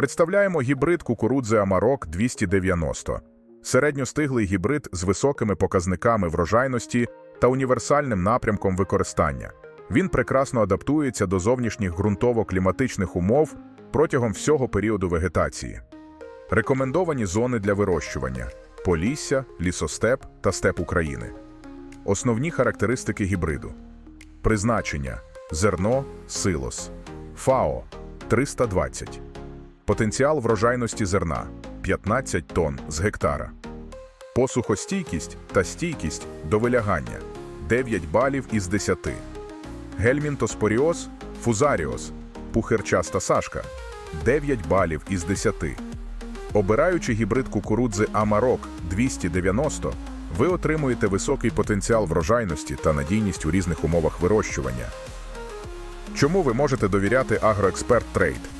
Представляємо гібрид кукурудзи Амарок 290. Середньостиглий гібрид з високими показниками врожайності та універсальним напрямком використання. Він прекрасно адаптується до зовнішніх ґрунтово-кліматичних умов протягом всього періоду вегетації. Рекомендовані зони для вирощування – Полісся, лісостеп та степ України. Основні характеристики гібриду. Призначення – зерно, силос. ФАО – 320. Потенціал врожайності зерна – 15 тонн з гектара. Посухостійкість та стійкість до вилягання – 9 балів із 10. Гельмінтоспоріоз, фузаріоз, пухирчаста сашка – 9 балів із 10. Обираючи гібрид кукурудзи Амарок 290, ви отримуєте високий потенціал врожайності та надійність у різних умовах вирощування. Чому ви можете довіряти Агроексперт Трейд?